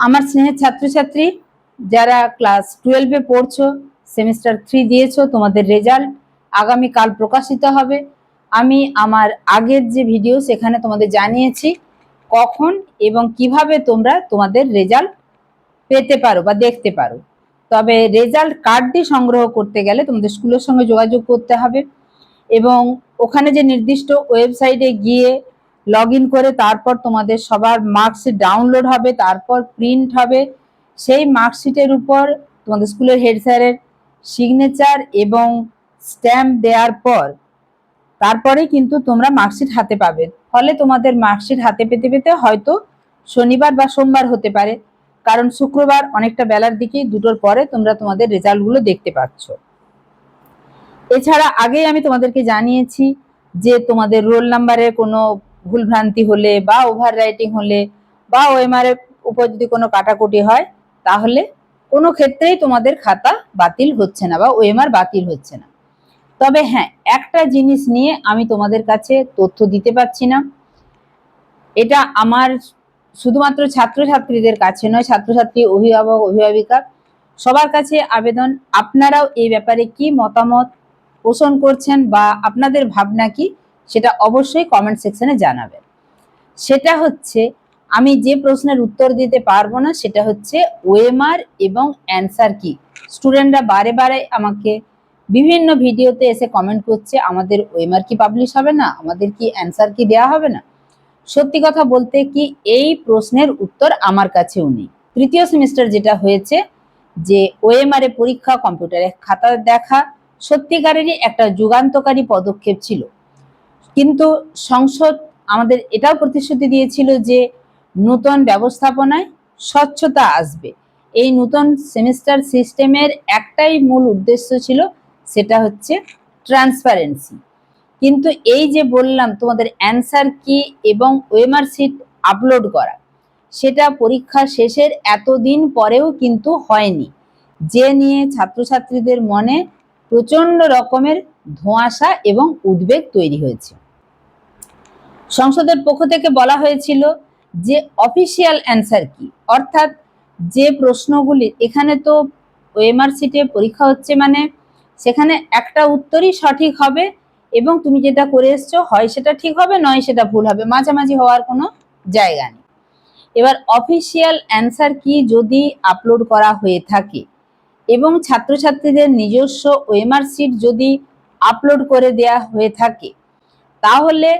আমার স্নেহের ছাত্রছাত্রী, যারা ক্লাস টুয়েলভে পড়ছো সেমিস্টার থ্রি দিয়েছ, তোমাদের রেজাল্ট আগামী কাল প্রকাশিত হবে। আমি আমার আগের যে ভিডিও সেখানে তোমাদের জানিয়েছি কখন এবং কীভাবে তোমরা তোমাদের রেজাল্ট পেতে পারো বা দেখতে পারো। তবে রেজাল্ট কার্ডটি সংগ্রহ করতে গেলে তোমাদের স্কুলের সঙ্গে যোগাযোগ করতে হবে এবং ওখানে যে নির্দিষ্ট ওয়েবসাইটে গিয়ে লগ করে তারপর তোমাদের সবার মার্কশিট ডাউনলোড হবে, তারপর প্রিন্ট হবে। সেই মার্কশিটের উপর তোমাদের স্কুলের হেড স্যারের সিগনেচার এবং স্ট্যাম্প দেওয়ার পর তারপরে কিন্তু তোমরা মার্কশিট হাতে পাবে। ফলে তোমাদের মার্কশিট হাতে পেতে পেতে হয়তো শনিবার বা সোমবার হতে পারে। কারণ শুক্রবার অনেকটা বেলার দিকেই দুটোর পরে তোমরা তোমাদের রেজাল্টগুলো দেখতে পাচ্ছ। এছাড়া আগেই আমি তোমাদেরকে জানিয়েছি যে তোমাদের রোল নাম্বারের কোনো ভুলভ্রান্তি হলে বা ওভার রাইটিং হলে বা ওএমআর এর উপর যদি কোনো কাটাকুটি হয়, তাহলে কোনো ক্ষেত্রেই তোমাদের খাতা বাতিল হচ্ছে না বা ওএমআর বাতিল হচ্ছে না। তবে হ্যাঁ একটা জিনিস নিয়ে আমি তোমাদের কাছে তথ্য দিতে পারছি না। এটা আমার শুধুমাত্র ছাত্রছাত্রীদের কাছে নয়, ছাত্রছাত্রী, অভিভাবক, অভিভাবিকা, সবার কাছে আবেদন। আপনারাও এই ব্যাপারে কি মতামত পোষণ করছেন বা আপনাদের ভাবনা কি? সেটা অবশ্যই কমেন্ট সেকশনে জানাবেন। সেটা হচ্ছে, আমি যে প্রশ্নের উত্তর দিতে পারব না, সেটা হচ্ছে ওএমআর এবং অ্যান্সার কি? স্টুডেন্টরা বারে বারে আমাকে বিভিন্ন ভিডিওতে এসে কমেন্ট করছে, আমাদের ওএমআর কি পাবলিশ হবে না? আমাদের কি অ্যান্সার কি দেওয়া হবে না? সত্যি কথা বলতে কি, এই প্রশ্নের উত্তর আমার কাছেও নেই। তৃতীয় সেমিস্টার যেটা হয়েছে, যে ওএমআর এ পরীক্ষা কম্পিউটারে খাতা দেখা, সত্যিকারেরই একটা যুগান্তকারী পদক্ষেপ ছিল। কিন্তু সংসদ আমাদের এটাও প্রতিশ্রুতি দিয়েছিল যে নূতন ব্যবস্থাপনায় স্বচ্ছতা আসবে। এই নূতন সেমিস্টার সিস্টেমের একটাই মূল উদ্দেশ্য ছিল সেটা হচ্ছে ট্রান্সপারেন্সি। কিন্তু এই যে বললাম তোমাদের অ্যান্সার কি এবং ওয়েমার সিট আপলোড করা, সেটা পরীক্ষা শেষের এতদিন পরেও কিন্তু হয়নি। যে নিয়ে ছাত্রছাত্রীদের মনে প্রচণ্ড রকমের ধোঁয়াশা এবং উদ্বেগ তৈরি হয়েছে। সংসদের পক্ষ থেকে বলা হয়েছিল যে অফিসিয়াল অ্যান্সার কি? অর্থাৎ যে প্রশ্নগুলি, এখানে তো ওএমআর সিটে পরীক্ষা হচ্ছে মানে সেখানে একটা উত্তরই সঠিক হবে এবং তুমি যেটা করে এসছো, হয় সেটা ঠিক হবে, নয় সেটা ভুল হবে, মাঝামাঝি হওয়ার কোনো জায়গা নেই। এবার অফিসিয়াল অ্যান্সার কি যদি আপলোড করা হয়ে থাকে এবং ছাত্রছাত্রীদের নিজস্ব ওএমআর সিট যদি আপলোড করে দেয়া হয়ে থাকে, তাহলে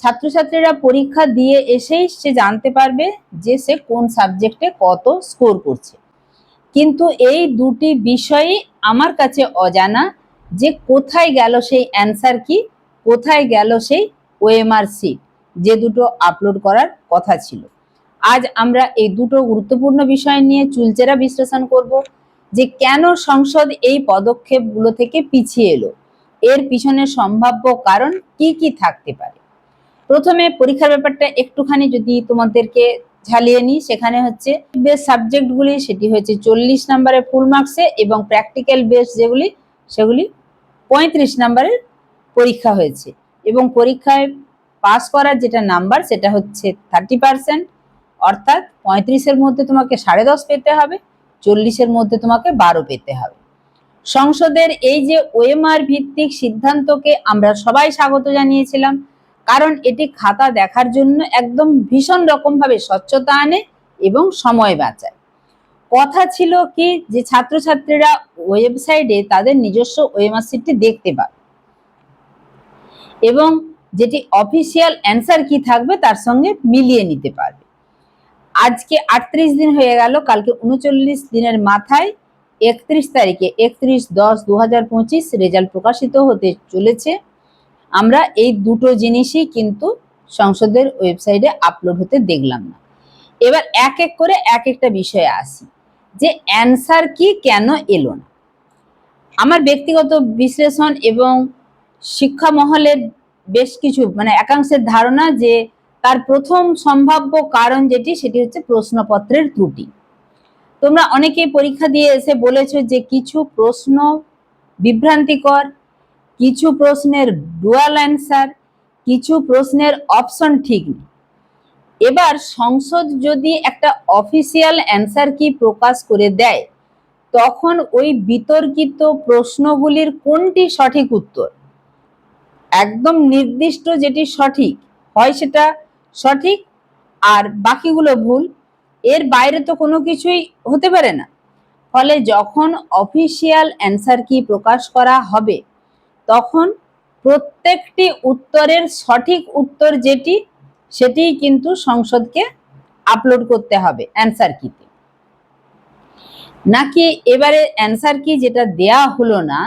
ছাত্রছাত্রীরা পরীক্ষা দিয়ে এসেই সে জানতে পারবে যে সে কোন সাবজেক্টে কত স্কোর করছে। কিন্তু এই দুটি বিষয়ই আমার কাছে অজানা যে কোথায় গেল সেই অ্যান্সার কি, কোথায় গেল সেই ওএমআর সিট, যে দুটো আপলোড করার কথা ছিল। আজ আমরা এই দুটো গুরুত্বপূর্ণ বিষয় নিয়ে চুলচেরা বিশ্লেষণ করব যে কেন সংসদ এই পদক্ষেপগুলো থেকে পিছিয়ে এলো, এর পিছনে সম্ভাব্য কারণ কি কি থাকতে পারে। প্রথমে পরীক্ষার ব্যাপারটা একটুখানি যদি তোমাদেরকে ঝালিয়ে নিই, সেখানে হচ্ছে বেস সাবজেক্টগুলি সেটি হয়েছে চল্লিশ নাম্বারের ফুল মার্কসে এবং প্র্যাকটিক্যাল বেস যেগুলি, সেগুলি পঁয়ত্রিশ নাম্বারের পরীক্ষা হয়েছে। এবং পরীক্ষায় পাস করার যেটা নাম্বার সেটা হচ্ছে থার্টি পার্সেন্ট অর্থাৎ পঁয়ত্রিশের মধ্যে তোমাকে সাড়ে দশ পেতে হবে, চল্লিশের মধ্যে তোমাকে বারো পেতে হবে। সংসদের এই যে ওএমআর ভিত্তিক সিদ্ধান্তকে আমরা সবাই স্বাগত জানিয়েছিলাম। কারণ এটি খাতা দেখার জন্য একদম ভীষণ রকমভাবে স্বচ্ছতা আনে এবং সময় বাঁচায়। কথা ছিল কি যে ছাত্রছাত্রীরা ওয়েবসাইটে তাদের নিজস্ব ওয়েমার সিটটি দেখতে পাবে। এবং যেটি অফিসিয়াল অ্যান্সার কি থাকবে তার সঙ্গে মিলিয়ে নিতে পারবে। আজকে আটত্রিশ দিন হয়ে গেল, কালকে উনচল্লিশ দিনের মাথায় একত্রিশ তারিখে, একত্রিশ দশ দু রেজাল্ট প্রকাশিত হতে চলেছে। আমরা এই দুটো জিনিসই কিন্তু সংসদের ওয়েবসাইটে আপলোড হতে দেখলাম না। এবার এক এক করে এক একটা বিষয়ে আসি। যে অ্যান্সার কি কেন এলো না? আমার ব্যক্তিগত বিশ্লেষণ এবং শিক্ষা মহলের বেশ কিছু মানে একাংশের ধারণা যে তার প্রথম সম্ভাব্য কারণ যেটি, সেটি হচ্ছে প্রশ্নপত্রের ত্রুটি। তোমরা অনেকেই পরীক্ষা দিয়ে এসে বলেছ যে কিছু প্রশ্ন বিভ্রান্তিকর কিছু প্রশ্নের ডুয়াল অ্যান্সার কিছু প্রশ্নের অপশন ঠিক নেই। এবার সংসদ যদি একটা অফিসিয়াল অ্যান্সার কি প্রকাশ করে দেয়, তখন ওই বিতর্কিত প্রশ্নগুলির কোনটি সঠিক উত্তর? একদম নির্দিষ্ট যেটি সঠিক, হয় সেটা সঠিক আর বাকিগুলো ভুল, এর বাইরে তো কোনো কিছুই হতে পারে না। ফলে যখন অফিসিয়াল অ্যান্সার কি প্রকাশ করা হবে তখন প্রত্যেকটি উত্তরের সঠিক উত্তর যেটি, সেটিই কিন্তু সংসদকে আপলোড করতে হবে অ্যান্সার কিতে নাকি এবারে অ্যান্সার কি যেটা দেয়া হলো না,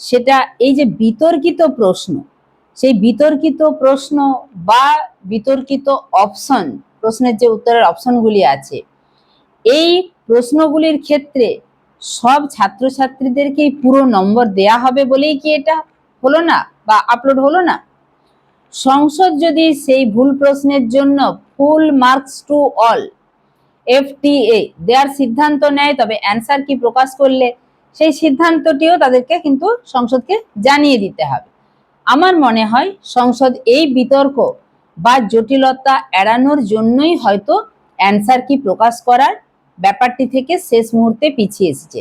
সেটা এই যে বিতর্কিত প্রশ্ন, সেই বিতর্কিত প্রশ্ন বা বিতর্কিত অপশন প্রশ্নের যে উত্তরের অপশনগুলি আছে, এই প্রশ্নগুলির ক্ষেত্রে সব ছাত্রছাত্রীদেরকেই পুরো নম্বর দেয়া হবে বলেই কি এটা? হলো না বা আপলোড হলো না? সংসদ যদি সেই ভুল প্রশ্নের জন্য full marks to all FTA দেওয়ার সিদ্ধান্ত নেয়, তবে অ্যান্সার কি প্রকাশ করলে? সেই সিদ্ধান্তটিও তাদেরকে কিন্তু সংসদকে জানিয়ে দিতে হবে। আমার মনে হয় সংসদ এই বিতর্ক বা জটিলতা এড়ানোর জন্যই হয়তো অ্যান্সার কি প্রকাশ করার ব্যাপারটি থেকে শেষ মুহূর্তে পিছিয়ে এসেছে।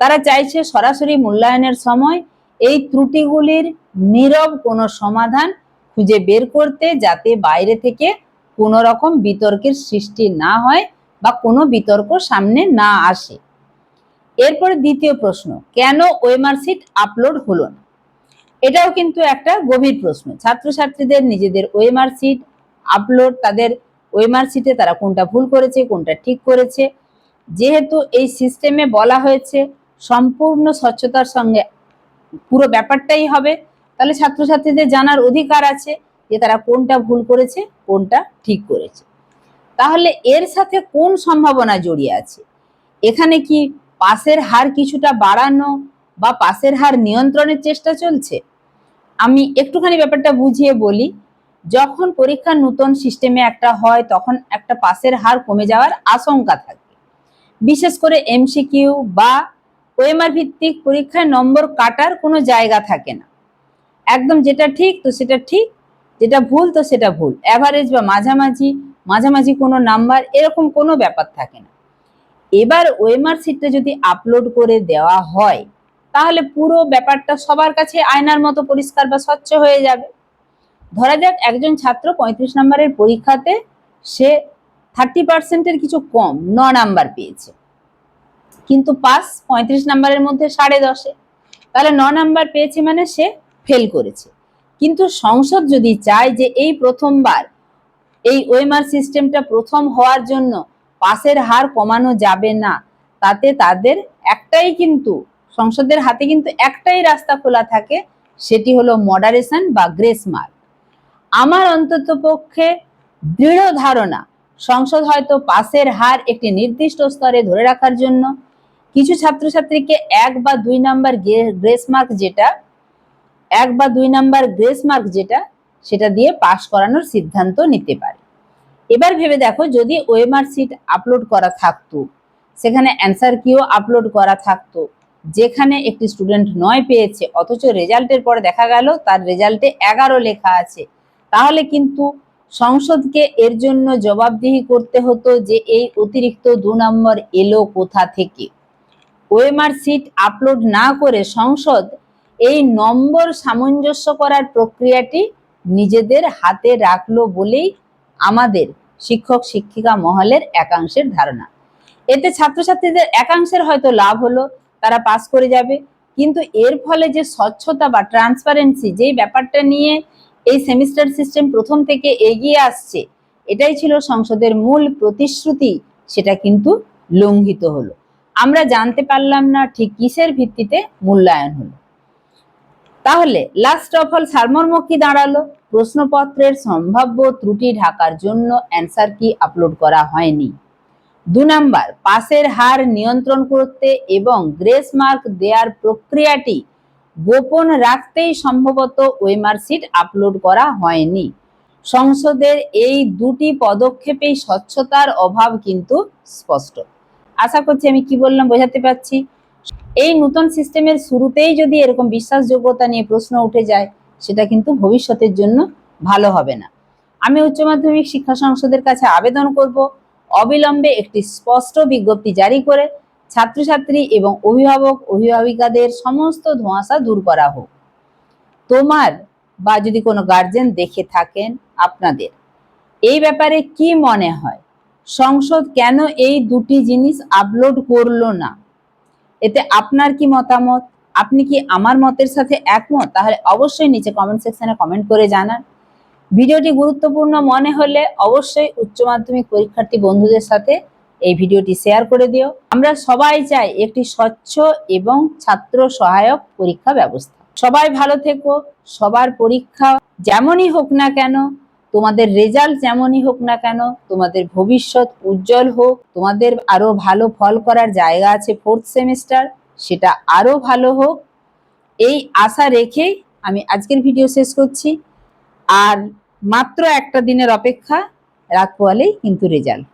তারা চাইছে সরাসরি মূল্যায়নের সময় এই ত্রুটিগুলির নীরব কোনো সমাধান খুঁজে বের করতে যাতে বাইরে থেকে কোনো রকম বিতর্কের সৃষ্টি না হয় বা কোনো বিতর্ক সামনে না আসে। এরপরে দ্বিতীয় প্রশ্ন, কেন ওয়েমার্কশিট আপলোড হলো না? এটাও কিন্তু একটা গভীর প্রশ্ন। ছাত্রছাত্রীদের নিজেদের ওয়েমার্কশিট আপলোড, তাদের ওয়েমার্কশিটে তারা কোনটা ভুল করেছে, কোনটা ঠিক করেছে, যেহেতু এই সিস্টেমে বলা হয়েছে সম্পূর্ণ স্বচ্ছতার সঙ্গে পুরো ব্যাপারটাই হবে। তাহলে ছাত্রছাত্রীদের জানার অধিকার আছে যে তারা কোনটা ভুল করেছে, কোনটা ঠিক করেছে। তাহলে এর সাথে কোন সম্ভাবনা জড়িয়ে আছে? এখানে কি পাশের হার কিছুটা বাড়ানো বা পাশের হার নিয়ন্ত্রণের চেষ্টা চলছে? আমি একটুখানি ব্যাপারটা বুঝিয়ে বলি, যখন পরীক্ষার নতুন সিস্টেমে একটা হয়, তখন একটা পাশের হার কমে যাওয়ার আশঙ্কা থাকে। বিশেষ করে এমসিকিউ বা ওএমআর ভিত্তিক পরীক্ষায় নম্বর কাটার কোনো জায়গা থাকে না। একদম যেটা ঠিক তো সেটা ঠিক, যেটা ভুল তো সেটা ভুল। অ্যাভারেজ বা মাঝামাঝি মাঝামাঝি কোনো নাম্বার এরকম কোনো ব্যাপার থাকে না। এবার ওয়েমার সিটটা যদি আপলোড করে দেওয়া হয়, তাহলে পুরো ব্যাপারটা সবার কাছে আয়নার মতো পরিষ্কার বা স্বচ্ছ হয়ে যাবে। ধরা যাক একজন ছাত্র পঁয়ত্রিশ নম্বরের পরীক্ষাতে সে থার্টি পার্সেন্টের কিছু কম, ন নাম্বার পেয়েছে। কিন্তু পাস পঁয়ত্রিশ নাম্বারের মধ্যে সাড়ে দশে। তাহলে ন নাম্বার পেয়েছে মানে সে ফেল করেছে। কিন্তু সংসদ যদি চায় যে এই প্রথমবার এই ওয়েমার সিস্টেমটা প্রথম হওয়ার জন্য পাসের হার কমানো যাবে না, তাতে তাদের একটাই কিন্তু, সংসদের হাতে কিন্তু একটাই রাস্তা খোলা থাকে, সেটি হলো মডারেশন বা গ্রেস মার্ক। আমার অন্তত পক্ষে দৃঢ় ধারণা, সংসদ হয়তো পাসের হার একটি নির্দিষ্ট স্তরে ধরে রাখার জন্য কিছু ছাত্রছাত্রীকে এক বা দুই নাম্বার গ্রেস মার্ক যেটা, এক বা দুই নাম্বার গ্রেস মার্ক যেটা, সেটা দিয়ে পাশ করানোর সিদ্ধান্ত নিতে পারে। এবার ভেবে দেখো, যদি ওয়েমার সিট আপলোড করা থাকতো, সেখানে অ্যান্সার কিও আপলোড করা থাকতো, যেখানে একটি স্টুডেন্ট নয় পেয়েছে, অথচ রেজাল্টের পরে দেখা গেল তার রেজাল্টে এগারো লেখা আছে, তাহলে কিন্তু সংসদকে এর জন্য জবাবদিহি করতে হতো যে এই অতিরিক্ত দু নম্বর এলো কোথা থেকে। ওয়েমার সিট আপলোড না করে সংসদ এই নম্বর সামঞ্জস্য করার প্রক্রিয়াটি নিজেদের হাতে রাখল বলেই আমাদের শিক্ষক শিক্ষিকা মহলের একাংশের ধারণা। এতে ছাত্রছাত্রীদের একাংশের হয়তো লাভ হলো, তারা পাস করে যাবে, কিন্তু এর ফলে যে স্বচ্ছতা বা ট্রান্সপারেন্সি যেই ব্যাপারটা নিয়ে এই সেমিস্টার সিস্টেম প্রথম থেকে এগিয়ে আসছে, এটাই ছিল সংসদের মূল প্রতিশ্রুতি, সেটা কিন্তু লঙ্ঘিত হলো। আমরা জানতে পারলাম না ঠিক কিসের ভিত্তিতে মূল্যায়ন হলো। তাহলে লাস্ট অফ অল সারমর্ম কি দাঁড়াল? প্রশ্নপত্রের সম্ভাব্য ত্রুটি ঢাকার জন্য অ্যান্সার কি আপলোড করা হয়নি। দু নাম্বার পাশের হার নিয়ন্ত্রণ করতে এবং গ্রেস মার্ক দেওয়ার প্রক্রিয়াটি গোপন রাখতেই সম্ভবত ওয়েমার সিট আপলোড করা হয়নি। সংসদের এই দুটি পদক্ষেপেই স্বচ্ছতার অভাব কিন্তু স্পষ্ট। আশা করছি আমি কি বললাম বোঝাতে পারছি। এই নতুন সিস্টেমের শুরুতেই যদি এরকম বিশ্বাসযোগ্যতা নিয়ে প্রশ্ন উঠে যায়, সেটা কিন্তু ভবিষ্যতের জন্য ভালো হবে না। আমি উচ্চ মাধ্যমিক শিক্ষা সংসদের কাছে আবেদন করব। অবিলম্বে একটি স্পষ্ট বিজ্ঞপ্তি জারি করে ছাত্রছাত্রী এবং অভিভাবক, অভিভাবিকাদের সমস্ত ধোঁয়াশা দূর করা হোক। তোমার বা যদি কোনো গার্জেন দেখে থাকেন আপনাদের, এই ব্যাপারে কি মনে হয়? সংসদ কেন এই দুটি জিনিস আপলোড করল না? এতে আপনার কি মতামত? আপনি কি আমার মতের সাথে একমত? তাহলে অবশ্যই নিচে কমেন্ট সেকশনে কমেন্ট করে জানান। ভিডিওটি গুরুত্বপূর্ণ মনে হলে অবশ্যই উচ্চ মাধ্যমিক পরীক্ষার্থী বন্ধুদের সাথে এই ভিডিওটি শেয়ার করে দিও। আমরা সবাই চাই একটি স্বচ্ছ এবং ছাত্র সহায়ক পরীক্ষা ব্যবস্থা। সবাই ভালো থেকো, সবার পরীক্ষা যেমনই হোক না কেন তোমাদের রেজাল্ট যেমনই হোক না কেন, তোমাদের ভবিষ্যৎ উজ্জ্বল হোক, তোমাদের আরও ভালো ফল করার জায়গা আছে ফোর্থ সেমিস্টার সেটা আরও ভালো হোক। এই আশা রেখেই আমি আজকের ভিডিও শেষ করছি। আর মাত্র একটা দিনের অপেক্ষা, রাত পোয়ালেই কিন্তু রেজাল্ট